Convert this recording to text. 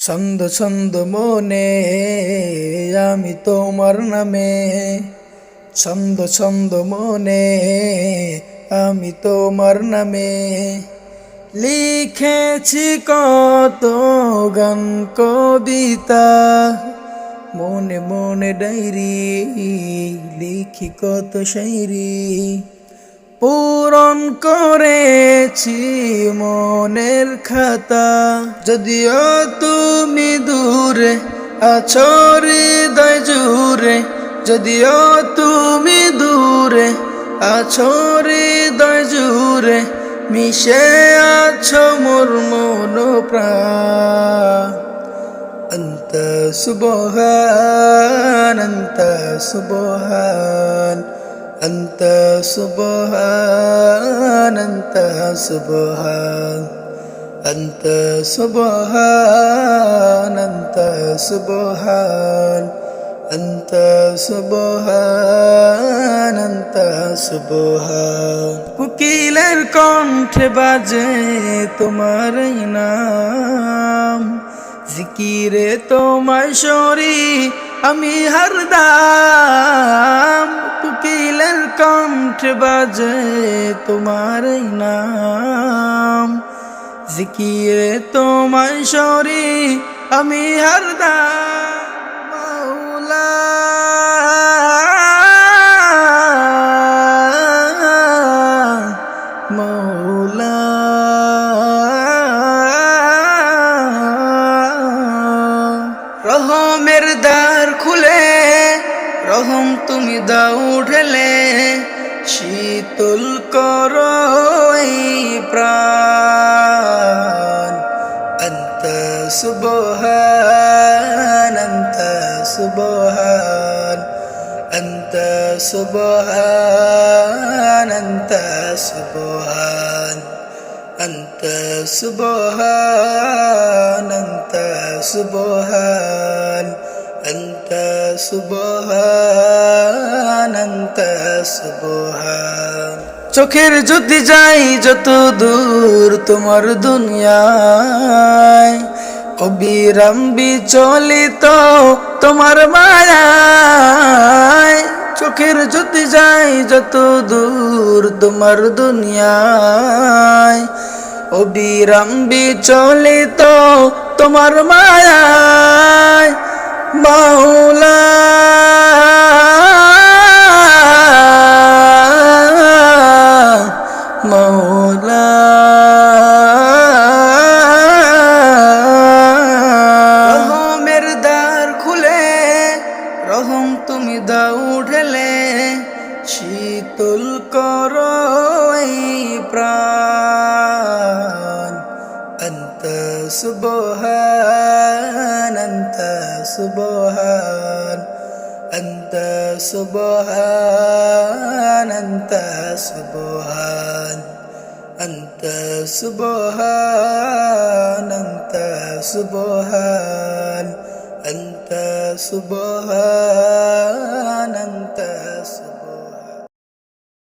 ছন্দ ছন্দ মনে, আমি তোমার নামে। ছন্দ ছন্দ মনে, আমি তোমার নামে। লিখেছি কত গান, কবিতা। মনে মনে ডায়েরি, লিখি কত শায়রি। পূরণ করেছি মনের খাতা। যদিও তুমি দূরে আছো হৃদয় জুড়ে, যদিও তুমি দূরে আছো হৃদয় জুড়ে, মিশে আছো মোর মন অন্ত সুবহান অন্ত সুবহান أنت سبحان أنت سبحان أنت سبحان أنت سبحان أنت سبحان أنت سبحان কোকিলের কণ্ঠে বাজে তোমার নাম জিকিরে তোমায় সরি আমি হরদাম কুকিলের কণ্ঠ বাজে তোমার নাম। জিকিরে তোমায় সরি আমি হরদাম মাওলা। রহম তুমি দাও ঢেলে, শীতল কর প্রাণ। অন্ত সুবহান অন্ত সুবহান অন্ত সুবহান অন্ত সুবহান অন্ত সুবহান অন্ত সুবহান। সুবহান, আনতা চোখের যদি যাই যত দূর তোমার দুনিয়ায় অবিরাম বিচলিত তোমার মায়ায়। চোখের যদি যাই যত দূর তোমার দুনিয়ায় অবিরাম বিচলিত তোমার মায়ায়। মাওলা। মাওলা। রহমের দ্বার খুলে রহম তুমি দাও ঢেলে শীতল করো প্রাণ। অন্ত অন্ত سبحان أنت سبحان أنت سبحان أنت سبحان أنت سبحان أنت سبحان أنت